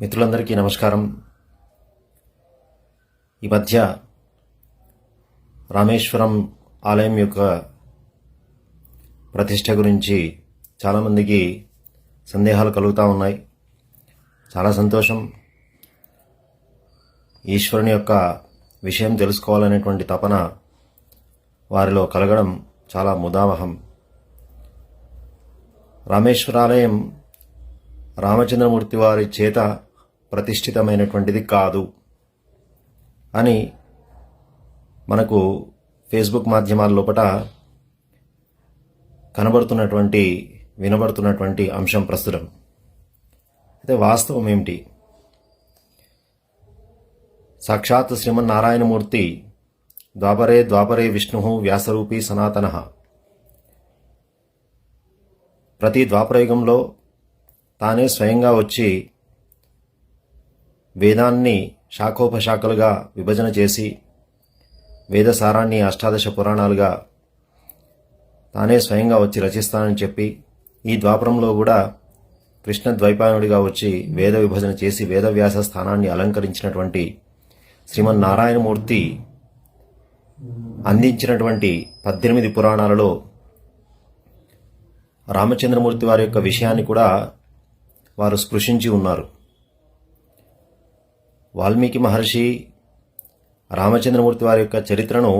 మిత్రులందరికీ నమస్కారం. ఈ మధ్య రామేశ్వరం ఆలయం యొక్క ప్రతిష్ట గురించి చాలామందికి సందేహాలు కలుగుతూ ఉన్నాయి. చాలా సంతోషం. ఈశ్వరుని యొక్క విషయం తెలుసుకోవాలనేటువంటి తపన వారిలో కలగడం చాలా ముదావహం రామేశ్వరాలయం రామచంద్రమూర్తి వారి చేత ప్రతిష్ఠితమైనటువంటిది కాదు అని మనకు ఫేస్బుక్ మాధ్యమాల లోపట కనబడుతున్నటువంటి వినబడుతున్నటువంటి అంశం ప్రస్తుతం. అయితే వాస్తవం ఏమిటి? సాక్షాత్ శ్రీమన్నారాయణమూర్తి ద్వాపరే ద్వాపరే విష్ణు వ్యాసరూపి సనాతన. ప్రతి ద్వాపరయుగంలో తానే స్వయంగా వచ్చి వేదాన్ని శాఖోపశాఖలుగా విభజన చేసి వేదసారాన్ని అష్టాదశ పురాణాలుగా తానే స్వయంగా వచ్చి రచిస్తానని చెప్పి ఈ ద్వాపరంలో కూడా కృష్ణ ద్వైపాయనుడిగా వచ్చి వేద విభజన చేసి వేదవ్యాస స్థానాన్ని అలంకరించినటువంటి శ్రీమన్నారాయణమూర్తి అందించినటువంటి పద్దెనిమిది పురాణాలలో రామచంద్రమూర్తి వారి యొక్క విషయాన్ని కూడా వారు స్పృశించి ఉన్నారు. వాల్మీకి మహర్షి రామచంద్రమూర్తి వారి యొక్క చరిత్రను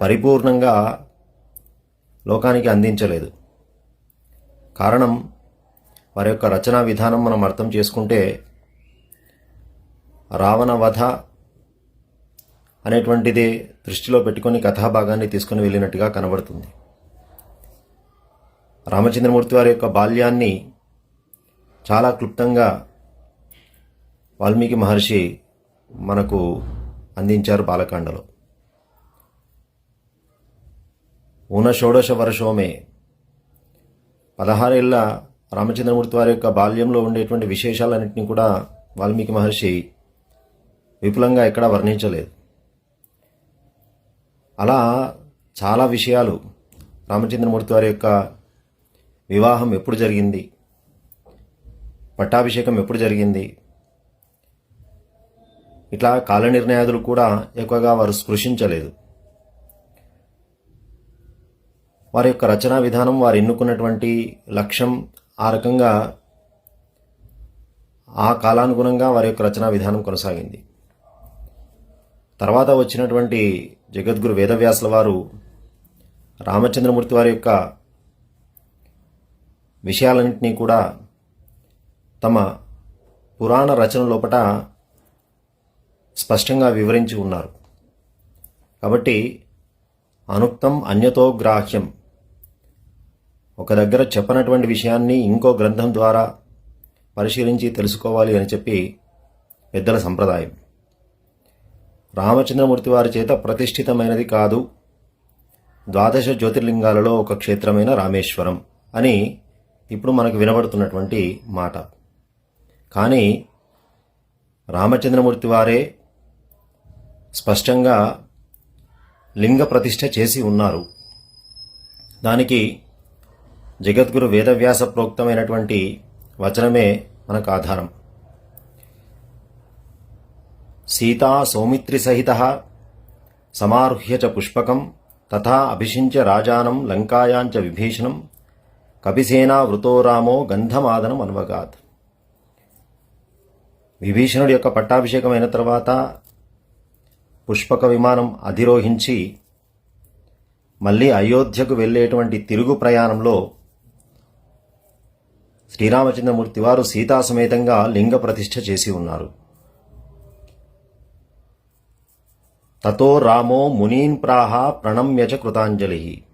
పరిపూర్ణంగా లోకానికి అందించలేదు. కారణం వారి యొక్క రచనా విధానం మనం అర్థం చేసుకుంటే రావణ వధ అనేటువంటిది దృష్టిలో పెట్టుకొని కథాభాగాన్ని తీసుకుని వెళ్ళినట్టుగా కనబడుతుంది. రామచంద్రమూర్తి వారి యొక్క బాల్యాన్ని చాలా క్లుప్తంగా వాల్మీకి మహర్షి మనకు అందించారు బాలకాండలో. ఊన షోడశ వర్షోమే. పదహారేళ్ళ రామచంద్రమూర్తి వారి యొక్క బాల్యంలో ఉండేటువంటి విశేషాలన్నింటినీ కూడా వాల్మీకి మహర్షి విపులంగా ఎక్కడా వర్ణించలేదు. అలా చాలా విషయాలు రామచంద్రమూర్తి వారి యొక్క వివాహం ఎప్పుడు జరిగింది? పట్టాభిషేకం ఎప్పుడు జరిగింది? ఇట్లా కాల నిర్ణయాదులు కూడా ఎక్కువగా వారు స్పృశించలేదు. వారి యొక్క రచనా విధానం వారు ఎన్నుకున్నటువంటి లక్ష్యం ఆ రకంగా ఆ కాలానుగుణంగా వారి యొక్క రచనా విధానం కొనసాగింది. తర్వాత వచ్చినటువంటి జగద్గురు వేదవ్యాసుల వారు రామచంద్రమూర్తి వారి యొక్క విషయాలన్నింటినీ కూడా తమ పురాణ రచన లోపట స్పష్టంగా వివరించి ఉన్నారు. కాబట్టి అనుక్తం అన్యతో గ్రాహ్యం. ఒక దగ్గర చెప్పనటువంటి విషయాన్ని ఇంకో గ్రంథం ద్వారా పరిశీలించి తెలుసుకోవాలి అని చెప్పి పెద్దల సంప్రదాయం. రామచంద్రమూర్తి వారి చేత ప్రతిష్ఠితమైనది కాదు. ద్వాదశ జ్యోతిర్లింగాలలో ఒక క్షేత్రమైన రామేశ్వరం అని ఇప్పుడు మనకు వినబడుతున్నటువంటి మాట. కానీ రామచంద్రమూర్తి వారే స్పష్టంగా లింగ ప్రతిష్ఠ చేసి ఉన్నారు. దానికి జగద్గురు వేదవ్యాస ప్రోక్తమైనటువంటి వచనమే మనకు ఆధారం. సీతా సౌమిత్రి సహిత సమారుహ్య చ పుష్పకం తథా అభిషించ రాజానం లంకాయాంచ విభీషణం కపిసేనా వృతో రామో గంధమాదనం అన్వగాత్. విభీషణుడి యొక్క పట్టాభిషేకమైన తర్వాత పుష్పక విమానం అధిరోహించి మళ్ళీ అయోధ్యకు వెళ్ళేటువంటి తిరుగు ప్రయాణంలో శ్రీరామచంద్రమూర్తి వారు సీతాసమేతంగా లింగ ప్రతిష్ఠ చేసి ఉన్నారు. తతో రామో మునీన్ ప్రాహ ప్రణమ్యచ కృతాంజలి.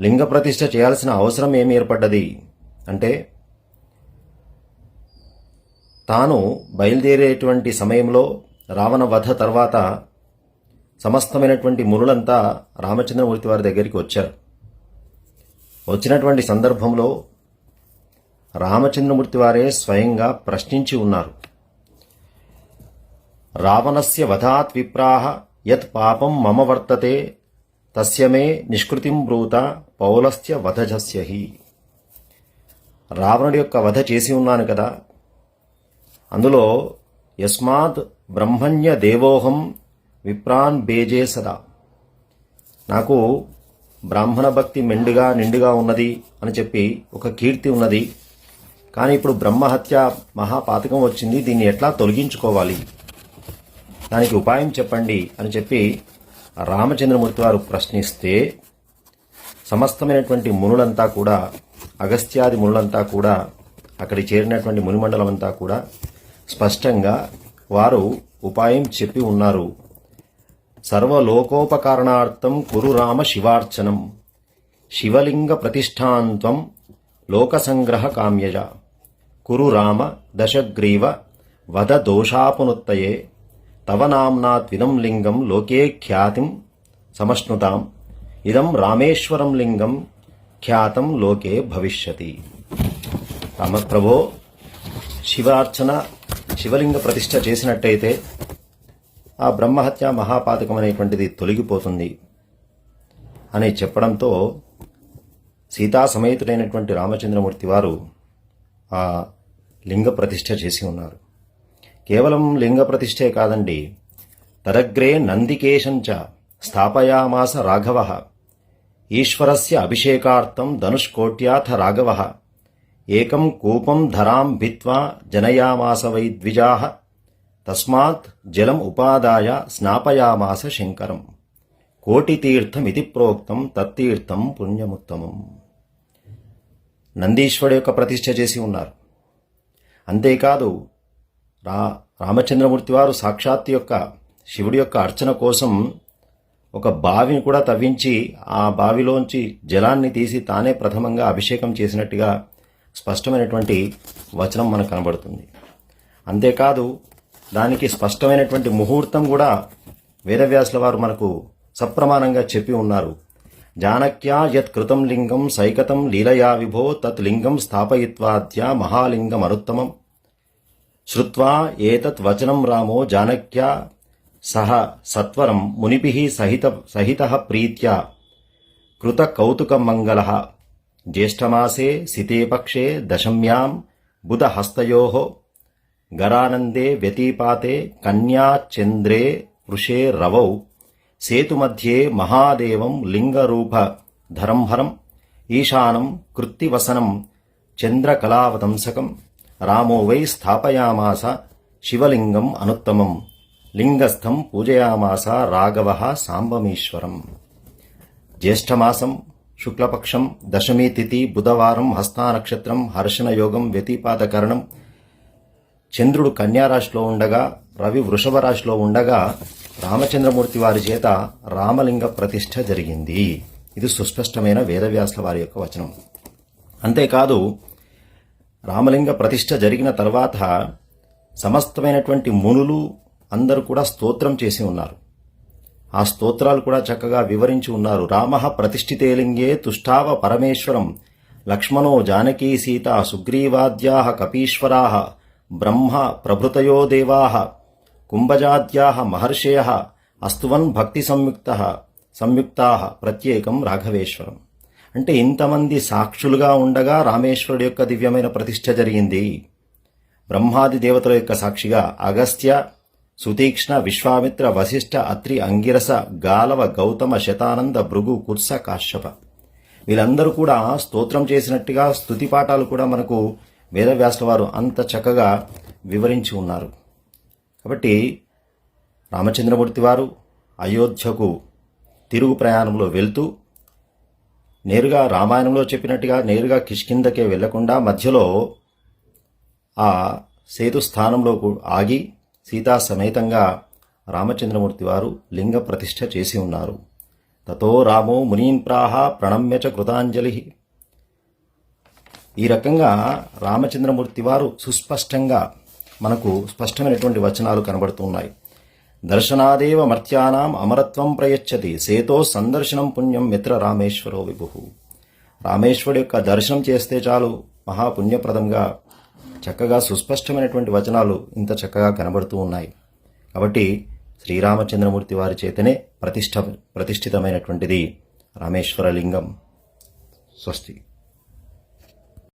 లింగ ప్రతిష్ఠ చేయాల్సిన అవసరం ఏమి ఏర్పడ్డది? అంటే తాను బయలుదేరేటువంటి సమయంలో రావణ వధ తర్వాత సమస్తమైనటువంటి మునులంతా రామచంద్రమూర్తి వారి దగ్గరికి వచ్చారు. వచ్చినటువంటి సందర్భంలో రామచంద్రమూర్తి వారే స్వయంగా ప్రశ్నించి ఉన్నారు. రావణస్య వధాత్ విప్రాహ యత్ పాపం మమ వర్తతే తస్య మే నిష్కృతిం బ్రూత పౌలస్య వధజస్య హి. రావణుడి యొక్క వధ చేసి ఉన్నాను కదా. అందులో యస్మాత్ బ్రహ్మణ్య దేవోహం విప్రాన్ బేజే సదా. నాకు బ్రాహ్మణ భక్తి మెండుగా నిండుగా ఉన్నది అని చెప్పి ఒక కీర్తి ఉన్నది. కానీ ఇప్పుడు బ్రహ్మహత్య మహాపాతకం వచ్చింది దీన్ని ఎట్లా తొలగించుకోవాలి? దానికి ఉపాయం చెప్పండి అని చెప్పి రామచంద్రమూర్తి వారు ప్రశ్నిస్తే సమస్తమైనటువంటి మునులంతా కూడా అగస్త్యాది మునులంతా కూడా అక్కడి చేరినటువంటి మునిమండలం అంతా కూడా స్పష్టంగా వారు ఉపాయం చెప్పి ఉన్నారు. సర్వలోకోపకారణార్థం కురు రామ శివార్చనం. శివలింగ ప్రతిష్టాంత్వం లోకసంగ్రహ కామ్యజ. కురు రామ దశగ్రీవ వద దోషాపునుత్తయే. తవ నామ్నాత్విదం లింగం లోకే ఖ్యాతిం సమశ్నుతాం ఇదం రామేశ్వరం లింగం ఖ్యాతం లోకే భవిష్యతి. రామప్రభో శివార్చన శివలింగ ప్రతిష్ట చేసినట్టయితే ఆ బ్రహ్మహత్య మహాపాతకం అనేటువంటిది తొలగిపోతుంది అని చెప్పడంతో సీతా సమేతుడైనటువంటి రామచంద్రమూర్తి వారు ఆ లింగ ప్రతిష్ట చేసి ఉన్నారు. కేవలం లింగ ప్రతిష్టే కాదండి తదగ్రే నందికేశంచ స్థాపయామాస రాఘవ ఈశ్వరస్య అభిషేకార్థం ధనుష్కోట్యాథ రాఘవ ఏకం కూపం ధరాం భిత్వా జనయామాస వై ద్విజాః. తస్మాత్ జలం ఉపాదాయ స్నాపయామాస శంకరం. కోటితీర్థమితి ప్రోక్తం తత్తీర్థం పుణ్యముత్తమం. నందీశ్వరుడు యొక్క ప్రతిష్ఠ చేసి ఉన్నారు. అంతేకాదు రా రామచంద్రమూర్తి వారు సాక్షాత్ యొక్క శివుడి యొక్క అర్చన కోసం ఒక బావిని కూడా తవ్వించి ఆ బావిలోంచి జలాన్ని తీసి తానే ప్రథమంగా అభిషేకం చేసినట్టుగా స్పష్టమైనటువంటి వచనం మనకు కనబడుతుంది. అంతేకాదు దానికి స్పష్టమైనటువంటి ముహూర్తం కూడా వేదవ్యాసుల వారు మనకు సప్రమాణంగా చెప్పి ఉన్నారు. జానక్యా యత్ కృతం లింగం సైకతం లీలయా విభో తత్ లింగం స్థాపయిత్వాద్య మహాలింగమరుత్తమం శ్రుత్వా ఏతత్ వచనం రామో జానక్యా సహ సత్వరం మునిపి సహిత సహిత ప్రీత్యా కృత కౌతుకమంగళ జ్యేష్ఠమాసే సితే పక్షే దశమ్యాం బుధహస్తయోః గరానందే వ్యతిపాతే కన్యాచంద్రే వృషే రవౌ సేతుమధ్యే మహాదేవం లింగరూప ధరంహరం ఈశానం కృత్తివసనం చంద్రకళావతంసకం రామో వై స్థాపయామాస శివలింగం అనుత్తమం లింగస్థం పూజయామాస రాఘవ సాంబమీశ్వరం జ్యేష్ఠమాసం శుక్లపక్షం దశమి తిథి బుధవారం హస్తానక్షత్రం హర్షణయోగం వ్యతిపాతకరణం చంద్రుడు కన్యారాశిలో ఉండగా రవి వృషభ రాశిలో ఉండగా రామచంద్రమూర్తి వారి చేత రామలింగ ప్రతిష్ఠ జరిగింది. ఇది సుస్పష్టమైన వేదవ్యాసుల వారి యొక్క వచనం. అంతేకాదు రామలింగ ప్రతిష్ఠ జరిగిన తర్వాత సమస్తమైనటువంటి మునులు అందరూ కూడా స్తోత్రం చేసి ఉన్నారు. ఆ స్తోత్రాలు కూడా చక్కగా వివరించి ఉన్నారు. రామ ప్రతిష్ఠితేలింగే తుష్టావ పరమేశ్వరం. లక్ష్మణో జానకీ సీత సుగ్రీవాద్యా కపీశ్వరా బ్రహ్మ ప్రభృతయో దేవా కుంభజాద్యా మహర్షయ అస్తువన్ భక్తి సంయుక్త సంయుక్తా ప్రత్యేకం రాఘవేశ్వరం. అంటే ఇంతమంది సాక్షులుగా ఉండగా రామేశ్వరుడు యొక్క దివ్యమైన ప్రతిష్ఠ జరిగింది. బ్రహ్మాది దేవతల యొక్క సాక్షిగా అగస్త్య సుతీక్ష్ణ విశ్వామిత్ర వశిష్ఠ అత్రి అంగిరస గాలవ గౌతమ శతానంద భృగు కుర్స కాశ్యప. వీళ్ళందరూ కూడా స్తోత్రం చేసినట్టుగా స్తుతి పాఠాలు కూడా మనకు వేదవ్యాసుల వారు అంత చక్కగా వివరించి ఉన్నారు. కాబట్టి రామచంద్రమూర్తి వారు అయోధ్యకు తిరుగు ప్రయాణంలో వెళ్తూ నేరుగా రామాయణంలో చెప్పినట్టుగా నేరుగా కిష్కిందకే వెళ్ళకుండా మధ్యలో ఆ సేతు స్థానంలో ఆగి సీతా సమేతంగా రామచంద్రమూర్తి వారు లింగ ప్రతిష్ఠ చేసి ఉన్నారు. తతో రామో మునీన్ ప్రాహ ప్రణమ్య చ కృతాంజలి. ఈ రకంగా రామచంద్రమూర్తి వారు సుస్పష్టంగా మనకు స్పష్టమైనటువంటి వచనాలు కనబడుతున్నాయి దర్శనాదేవ మర్త్యానాం అమరత్వం ప్రయచ్చతి సేతో సందర్శనం పుణ్యం మిత్ర రామేశ్వరో విభు. రామేశ్వరుడు యొక్క దర్శనం చేస్తే చాలు మహాపుణ్యప్రదంగా చక్కగా సుస్పష్టమైనటువంటి వచనాలు ఇంత చక్కగా కనబడుతూ ఉన్నాయి. కాబట్టి శ్రీరామచంద్రమూర్తి వారి చేతనే ప్రతిష్ట ప్రతిష్ఠితమైనటువంటిది రామేశ్వర లింగం స్వస్తి.